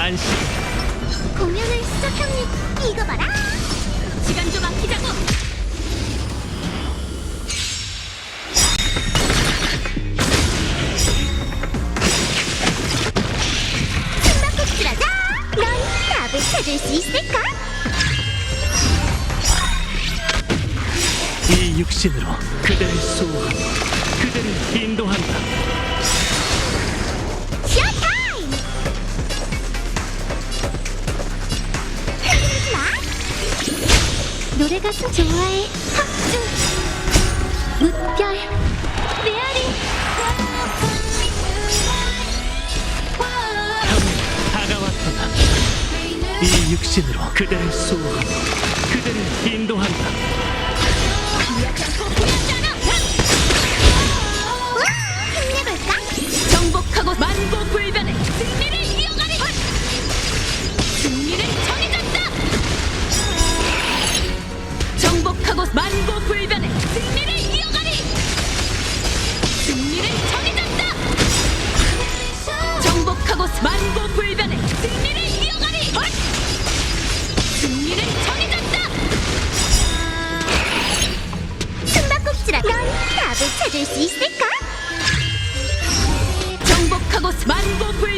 안심 공연을 시작합니다. 이거 봐라. 시간 좀 아끼자고. 숨바꼭질하자. 넌 답을 찾을 수 있을까? 이 육신으로 그대를 수호하고 그대를 인도한 노래 가수 좋아해. 합주. 무별. 메아리. 형이 다가왔도다 이 육신으로 그대를 수호하고 그대를 인도한다 만고불변의 승리를 이어가리 승리는 정해졌다 정복하고 만고불변의 승리를 이어가리 헐! 승리는 정해졌다 숨바꼭질하. 넌 답을 찾을 수 있을까? 정복하고 만고불변의